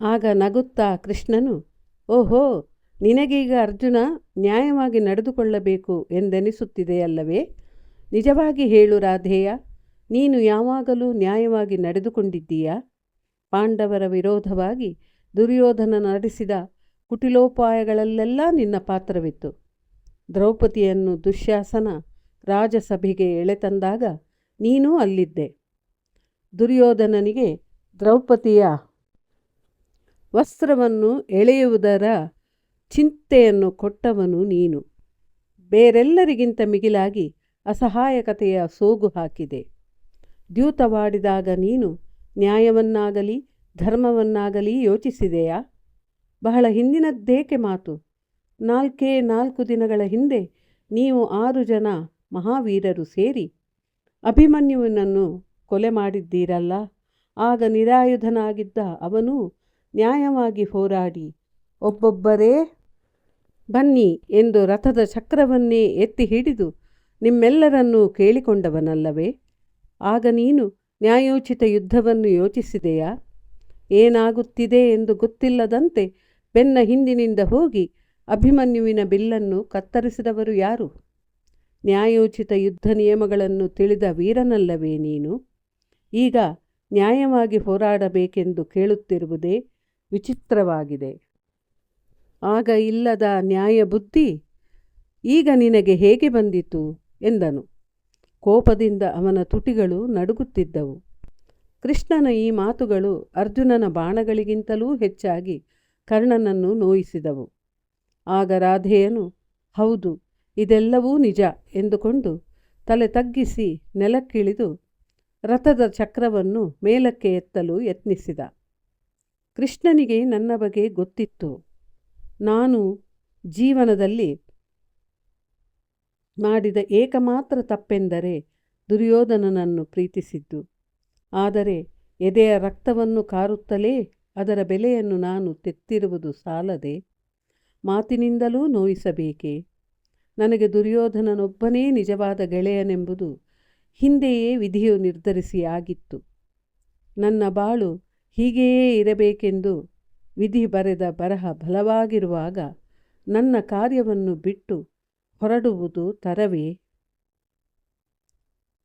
ಆಗ ನಗುತ್ತಾ ಕೃಷ್ಣನು, ಓಹೋ, ನಿನಗೀಗ ಅರ್ಜುನ ನ್ಯಾಯವಾಗಿ ನಡೆದುಕೊಳ್ಳಬೇಕು ಎಂದೆನಿಸುತ್ತಿದೆಯಲ್ಲವೇ? ನಿಜವಾಗಿ ಹೇಳು ರಾಧೇಯ, ನೀನು ಯಾವಾಗಲೂ ನ್ಯಾಯವಾಗಿ ನಡೆದುಕೊಂಡಿದ್ದೀಯಾ? ಪಾಂಡವರ ವಿರೋಧವಾಗಿ ದುರ್ಯೋಧನ ನಡೆಸಿದ ಕುಟಿಲೋಪಾಯಗಳಲ್ಲೆಲ್ಲ ನಿನ್ನ ಪಾತ್ರವಿತ್ತು. ದ್ರೌಪದಿಯನ್ನು ದುಶ್ಯಾಸನ ರಾಜಸಭೆಗೆ ಎಳೆತಂದಾಗ ನೀನೂ ಅಲ್ಲಿದ್ದೆ. ದುರ್ಯೋಧನನಿಗೆ, ದ್ರೌಪದಿಯ ವಸ್ತ್ರವನ್ನು ಎಳೆಯುವುದರ ಚಿಂತೆಯನ್ನು ಕೊಟ್ಟವನು ನೀನು. ಬೇರೆಲ್ಲರಿಗಿಂತ ಮಿಗಿಲಾಗಿ ಅಸಹಾಯಕತೆಯ ಸೋಗು ಹಾಕಿದೆ. ದ್ಯೂತವಾಡಿದಾಗ ನೀನು ನ್ಯಾಯವನ್ನಾಗಲಿ ಧರ್ಮವನ್ನಾಗಲಿ ಯೋಚಿಸಿದೆಯಾ? ಬಹಳ ಹಿಂದಿನದ್ದೇಕೆ ಮಾತು? ನಾಲ್ಕೇ ನಾಲ್ಕು ದಿನಗಳ ಹಿಂದೆ ನೀವು ಆರು ಜನ ಮಹಾವೀರರು ಸೇರಿ ಅಭಿಮನ್ಯುವಿನನ್ನು ಕೊಲೆ ಮಾಡಿದ್ದೀರಲ್ಲ? ಆಗ ನಿರಾಯುಧನಾಗಿದ್ದ ಅವನು ನ್ಯಾಯವಾಗಿ ಹೋರಾಡಿ, ಒಬ್ಬೊಬ್ಬರೇ ಬನ್ನಿ ಎಂದು ರಥದ ಚಕ್ರವನ್ನೇ ಎತ್ತಿ ಹಿಡಿದು ನಿಮ್ಮೆಲ್ಲರನ್ನೂ ಕೇಳಿಕೊಂಡವನಲ್ಲವೇ? ಆಗ ನೀನು ನ್ಯಾಯೋಚಿತ ಯುದ್ಧವನ್ನು ಯೋಚಿಸಿದೆಯಾ? ಏನಾಗುತ್ತಿದೆ ಎಂದು ಗೊತ್ತಿಲ್ಲದಂತೆ ಬೆನ್ನ ಹಿಂದಿನಿಂದ ಹೋಗಿ ಅಭಿಮನ್ಯುವಿನ ಬಿಲ್ಲನ್ನು ಕತ್ತರಿಸಿದವರು ಯಾರು? ನ್ಯಾಯೋಚಿತ ಯುದ್ಧ ನಿಯಮಗಳನ್ನು ತಿಳಿದ ವೀರನಲ್ಲವೇ ನೀನು? ಈಗ ನ್ಯಾಯವಾಗಿ ಹೋರಾಡಬೇಕೆಂದು ಕೇಳುತ್ತಿರುವುದೇ ವಿಚಿತ್ರವಾಗಿದೆ. ಆಗ ಇಲ್ಲದ ನ್ಯಾಯ ಬುದ್ಧಿ ಈಗ ನಿನಗೆ ಹೇಗೆ ಬಂದಿತು? ಎಂದನು. ಕೋಪದಿಂದ ಅವನ ತುಟಿಗಳು ನಡುಗುತ್ತಿದ್ದವು. ಕೃಷ್ಣನ ಈ ಮಾತುಗಳು ಅರ್ಜುನನ ಬಾಣಗಳಿಗಿಂತಲೂ ಹೆಚ್ಚಾಗಿ ಕರ್ಣನನ್ನು ನೋಯಿಸಿದವು. ಆಗ ರಾಧೆಯನು, ಹೌದು, ಇದೆಲ್ಲವೂ ನಿಜ ಎಂದುಕೊಂಡು ತಲೆ ತಗ್ಗಿಸಿ ನೆಲಕ್ಕಿಳಿದು ರಥದ ಚಕ್ರವನ್ನು ಮೇಲಕ್ಕೆ ಎತ್ತಲು ಯತ್ನಿಸಿದ. ಕೃಷ್ಣನಿಗೆ ನನ್ನ ಬಗ್ಗೆ ಗೊತ್ತಿತ್ತು. ನಾನು ಜೀವನದಲ್ಲಿ ಮಾಡಿದ ಏಕಮಾತ್ರ ತಪ್ಪೆಂದರೆ ದುರ್ಯೋಧನನನ್ನು ಪ್ರೀತಿಸಿದ್ದು. ಆದರೆ ಎದೆಯ ರಕ್ತವನ್ನು ಕಾರುತ್ತಲೇ ಅದರ ಬೆಲೆಯನ್ನು ನಾನು ತೆತ್ತಿರುವುದು ಸಾಲದೆ ಮಾತಿನಿಂದಲೂ ನೋಯಿಸಬೇಕೆ? ನನಗೆ ದುರ್ಯೋಧನನೊಬ್ಬನೇ ನಿಜವಾದ ಗೆಳೆಯನೆಂಬುದು ಹಿಂದೆಯೇ ವಿಧಿಯು ನಿರ್ಧರಿಸಿ ಆಗಿತ್ತು ನನ್ನ ಬಾಳು ಹೀಗೆಯೇ ಇರಬೇಕೆಂದು ವಿಧಿ ಬರೆದ ಬರಹ ಬಲವಾಗಿರುವಾಗ ನನ್ನ ಕಾರ್ಯವನ್ನು ಬಿಟ್ಟು ಹೊರಡುವುದು ತರವೇ?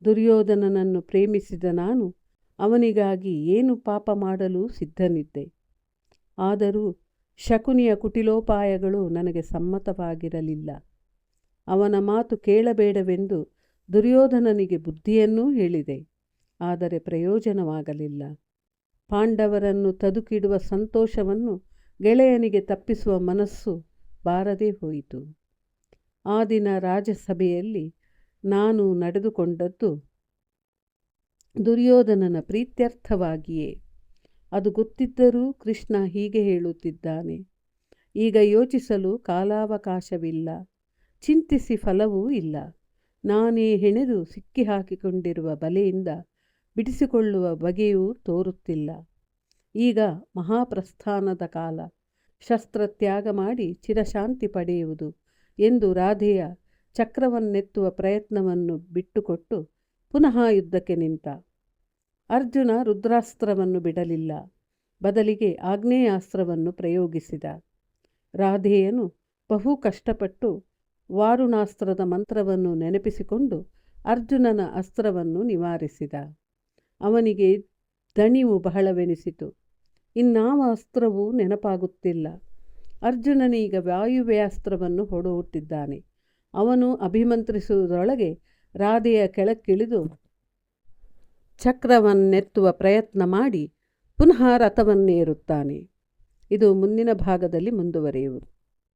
ದುರ್ಯೋಧನನನ್ನು ಪ್ರೇಮಿಸಿದ ನಾನು ಅವನಿಗಾಗಿ ಏನು ಪಾಪ ಮಾಡಲು ಸಿದ್ಧನಿದ್ದೆ. ಆದರೂ ಶಕುನಿಯ ಕುಟಿಲೋಪಾಯಗಳು ನನಗೆ ಸಮ್ಮತವಾಗಿರಲಿಲ್ಲ. ಅವನ ಮಾತು ಕೇಳಬೇಡವೆಂದು ದುರ್ಯೋಧನನಿಗೆ ಬುದ್ಧಿಯನ್ನೂ ಹೇಳಿದೆ. ಆದರೆ ಪ್ರಯೋಜನವಾಗಲಿಲ್ಲ. ಪಾಂಡವರನ್ನು ತದುಕಿಡುವ ಸಂತೋಷವನ್ನು ಗೆಳೆಯನಿಗೆ ತಪ್ಪಿಸುವ ಮನಸ್ಸು ಬಾರದೇ ಹೋಯಿತು. ಆ ದಿನ ರಾಜಸಭೆಯಲ್ಲಿ ನಾನು ನಡೆದುಕೊಂಡದ್ದು ದುರ್ಯೋಧನನ ಪ್ರೀತ್ಯರ್ಥವಾಗಿಯೇ. ಅದು ಗೊತ್ತಿದ್ದರೂ ಕೃಷ್ಣ ಹೀಗೆ ಹೇಳುತ್ತಿದ್ದಾನೆ, ಈಗ ಯೋಚಿಸಲು ಕಾಲಾವಕಾಶವಿಲ್ಲ, ಚಿಂತಿಸಿ ಫಲವೂ ಇಲ್ಲ. ನಾನೇ ಹೆಣೆದು ಸಿಕ್ಕಿ ಹಾಕಿಕೊಂಡಿರುವ ಬಲೆಯಿಂದ ಬಿಡಿಸಿಕೊಳ್ಳುವ ಬಗೆಯೂ ತೋರುತ್ತಿಲ್ಲ. ಈಗ ಮಹಾಪ್ರಸ್ಥಾನದ ಕಾಲ. ಶಸ್ತ್ರತ್ಯಾಗ ಮಾಡಿ ಚಿರಶಾಂತಿ ಪಡೆಯುವುದು ಎಂದು ರಾಧೆಯ ಚಕ್ರವನ್ನೆತ್ತುವ ಪ್ರಯತ್ನವನ್ನು ಬಿಟ್ಟುಕೊಟ್ಟು ಪುನಃ ಯುದ್ಧಕ್ಕೆ ನಿಂತ. ಅರ್ಜುನ ರುದ್ರಾಸ್ತ್ರವನ್ನು ಬಿಡಲಿಲ್ಲ. ಬದಲಿಗೆ ಆಗ್ನೇಯಾಸ್ತ್ರವನ್ನು ಪ್ರಯೋಗಿಸಿದ. ರಾಧೆಯನು ಬಹು ಕಷ್ಟಪಟ್ಟು ವಾರುಣಾಸ್ತ್ರದ ಮಂತ್ರವನ್ನು ನೆನಪಿಸಿಕೊಂಡು ಅರ್ಜುನನ ಅಸ್ತ್ರವನ್ನು ನಿವಾರಿಸಿದ. ಅವನಿಗೆ ದಣಿವು ಬಹಳವೆನಿಸಿತು. ಇನ್ನಾವ ಅಸ್ತ್ರವೂ ನೆನಪಾಗುತ್ತಿಲ್ಲ. ಅರ್ಜುನನೀಗ ವಾಯುವ್ಯಾಸ್ತ್ರವನ್ನು ಹೊಡುತ್ತಿದ್ದಾನೆ ಅವನು ಅಭಿಮಂತ್ರಿಸುವುದರೊಳಗೆ ರಾಧೆಯ ಕೆಳಕ್ಕಿಳಿದು ಚಕ್ರವನ್ನೆತ್ತುವ ಪ್ರಯತ್ನ ಮಾಡಿ ಪುನಃ ರಥವನ್ನೇರುತ್ತಾನೆ. ಇದು ಮುಂದಿನ ಭಾಗದಲ್ಲಿ ಮುಂದುವರಿಯುವುದು.